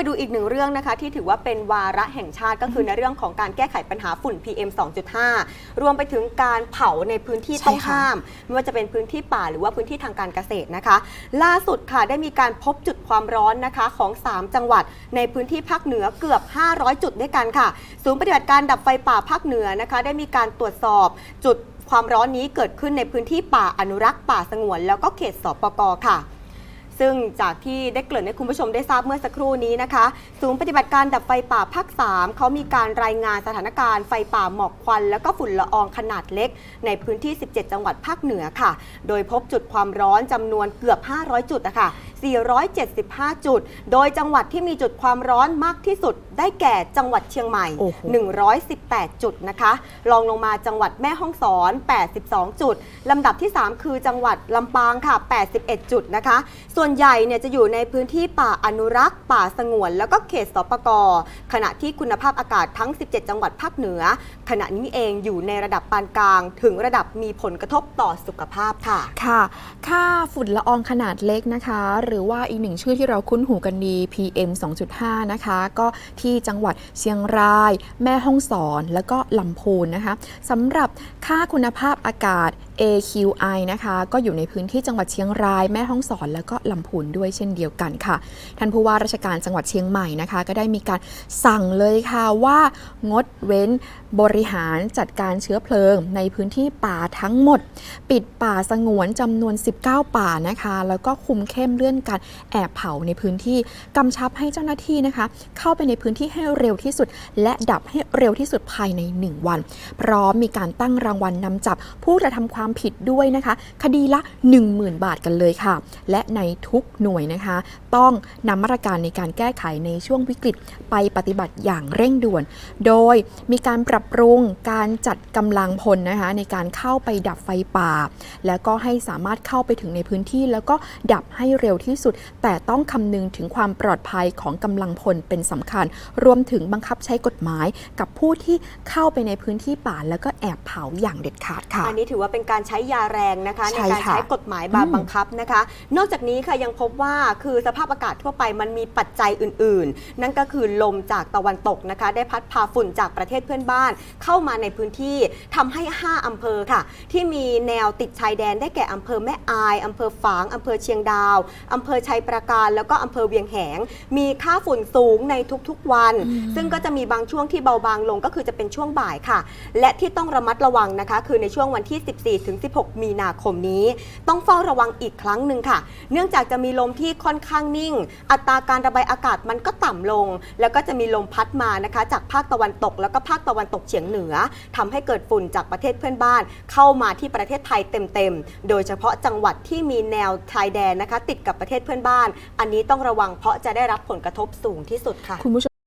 ไปดูอีกหนึ่งเรื่องนะคะที่ถือว่าเป็นวาระแห่งชาติก็คือในเรื่องของการแก้ไขปัญหาฝุ่น PM 2.5 รวมไปถึงการเผาในพื้นที่ใช่ต้องค่ะห้าม ไม่ว่าจะเป็นพื้นที่ป่าหรือว่าพื้นที่ทางการเกษตรนะคะ ล่าสุดค่ะได้มีการพบจุดความร้อนนะคะของ 3 จังหวัด ในพื้นที่ภาคเหนือเกือบ 500 จุดด้วยกันค่ะศูนย์ปฏิบัติการดับไฟป่าภาคเหนือนะคะ ได้มีการตรวจสอบจุดความร้อนนี้เกิดขึ้นในพื้นที่ป่าอนุรักษ์ป่าสงวน แล้วก็เขตสปกค่ะ ซึ่งจากที่ได้เกริ่นให้คุณผู้ชมได้ทราบเมื่อสักครู่นี้นะคะศูนย์ปฏิบัติการดับไฟป่าภาค 3 เขามีการรายงานสถานการณ์ไฟป่าหมอกควัน แล้วก็ฝุ่นละอองขนาดเล็ก ในพื้นที่ 17 จังหวัดภาคเหนือค่ะ โดยพบจุดความร้อนจำนวนเกือบ 500 จุดนะคะ 475 จุด โดยจังหวัดที่มีจุดความร้อนมากที่สุด ได้แก่จังหวัดเชียงใหม่ โอ้โห 118 จุดนะคะ รองลงมาจังหวัดแม่ฮ่องสอน 82 จุด ลำดับที่ 3 คือจังหวัดลำปางค่ะ 81 จุดนะคะ ส่วนใหญ่เนี่ยจะอยู่ในพื้นที่ป่าอนุรักษ์ ป่าสงวน แล้วก็เขตสปกขณะที่คุณภาพอากาศทั้ง 17 จังหวัดภาคเหนือ ขณะนี้เองอยู่ในระดับปานกลาง ถึงระดับมีผลกระทบต่อสุขภาพค่ะ ค่ะ ค่าฝุ่นละอองขนาดเล็กนะคะหรือว่าอีกหนึ่งชื่อที่เราคุ้นหูกันดี PM 2.5 นะคะ ก็ที่จังหวัดเชียงราย แม่ฮ่องสอน แล้วก็ลำพูนนะคะสำหรับค่าคุณภาพอากาศ AQI นะคะ ก็อยู่ในพื้นที่จังหวัดเชียงราย แม่ฮ่องสอน แล้วก็ลำพูนด้วยเช่นเดียวกันค่ะ ท่านผู้ว่าราชการจังหวัดเชียงใหม่นะคะ ก็ได้มีการสั่งเลยค่ะว่างดเว้นบริหารจัดการเชื้อเพลิง ในพื้นที่ป่าทั้งหมด ปิดป่าสงวนจำนวน 19 ป่านะคะ แล้วก็คุมเข้มเลื่อนการแอบเผาในพื้นที่กำชับให้เจ้าหน้าที่นะคะ เข้าไปในพื้นที่ให้เร็วที่สุด และดับให้เร็วที่สุดภายใน 1 วัน พร้อมมีการตั้งรางวัลนำจับผู้กระทำความผิดด้วยนะคะ คดีละ 10,000 บาทกันเลยค่ะ และในทุกหน่วยนะคะ ต้องนำมาตรการในการแก้ไขในช่วงวิกฤตไปปฏิบัติอย่างเร่งด่วน โดยมีการปรับปรุงการจัดกำลังพลนะคะ ในการเข้าไปดับไฟป่า แล้วก็ให้สามารถเข้าไปถึงในพื้นที่ แล้วก็ดับให้เร็วที่สุด แต่ต้องคำนึงถึงความปลอดภัยของกำลังพลเป็นสำคัญ รวมถึงบังคับใช้กฎหมายกับผู้ที่เข้าไปในพื้นที่ป่าแล้วก็แอบเผาอย่างเด็ดขาดค่ะ อันนี้ถือว่าเป็นการใช้ยาแรงนะคะใช่ในการค่ะใช้กฎหมายบาอืมบังคับนะคะ นอกจากนี้ค่ะยังพบว่าคือสภาพอากาศทั่วไปมันมีปัจจัยอื่น ๆ นั่นก็คือลมจากตะวันตกนะคะ ได้พัดพาฝุ่นจากประเทศเพื่อนบ้าน เข้ามาในพื้นที่ทำให้ 5อำเภอค่ะ ที่มีแนวติดชายแดนได้แก่อำเภอแม่อายอำเภอฝางอำเภอเชียงดาวอำเภอชัยปราการ แล้วก็อำเภอเวียงแหง มีค่าฝุ่นสูงในทุกๆวัน ซึ่งก็จะมีบางช่วงที่เบาบางลงก็คือจะเป็นช่วงบ่ายค่ะ และที่ต้องระมัดระวังนะคะ คือในช่วงวันที่ 14ถึง16 มีนาคมนี้ ต้องเฝ้าระวังอีกครั้งหนึ่งค่ะ เนื่องจากจะมีลมที่ค่อนข้างนิ่ง อัตราการระบายอากาศมันก็ต่ำลง แล้วก็จะมีลมพัดมานะคะ จากภาคตะวันตก แล้วก็ภาคตะวันตกเฉียงเหนือทำให้เกิดฝุ่นจากประเทศเพื่อนบ้าน เข้ามาที่ประเทศไทยเต็มๆ โดยเฉพาะจังหวัดที่มีแนวชายแดนนะคะ ติดกับประเทศเพื่อนบ้าน อันนี้ต้องระวังเพราะจะได้รับผลกระทบสูงที่สุดค่ะคุณผู้ชม